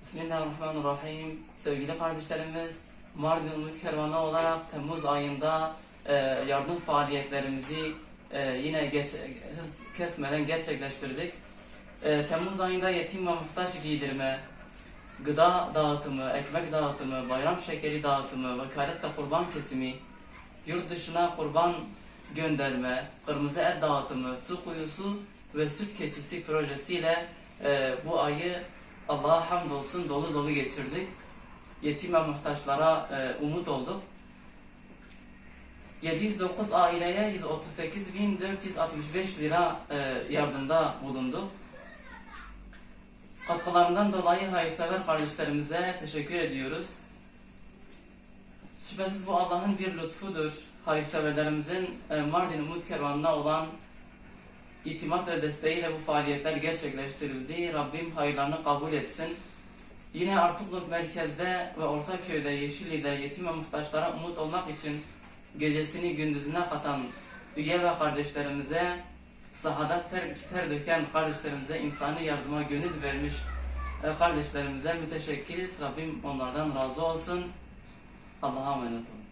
Bismillahirrahmanirrahim. Sevgili kardeşlerimiz, Mardin Umut Kervanı olarak Temmuz ayında e, yardım faaliyetlerimizi e, yine geç, hız kesmeden gerçekleştirdik. E, Temmuz ayında yetim ve muhtaç giydirme, gıda dağıtımı, ekmek dağıtımı, bayram şekeri dağıtımı, vekaletle kurban kesimi, yurt dışına kurban gönderme, kırmızı et dağıtımı, su kuyusu ve süt keçisi projesiyle e, bu ayı Allah'a hamdolsun dolu dolu geçirdik. Yetim ve muhtaçlara e, umut olduk. 709 aileye 138.465 lira e, yardımda bulunduk. Katkılarından dolayı hayırsever kardeşlerimize teşekkür ediyoruz. Şüphesiz bu Allah'ın bir lütfudur. Hayırseverlerimizin e, Mardin Umut Kervanı'na olan itimat ve desteğiyle bu faaliyetler gerçekleştirildi. Rabbim hayırlarını kabul etsin. Yine Artukluk merkezde ve Ortaköy'de, Yeşilli'de yetim ve muhtaçlara umut olmak için gecesini gündüzüne katan üye ve kardeşlerimize, sahada ter, ter döken kardeşlerimize, insani yardıma gönül vermiş e, kardeşlerimize müteşekkiriz. Rabbim onlardan razı olsun. Allah'a emanet olun.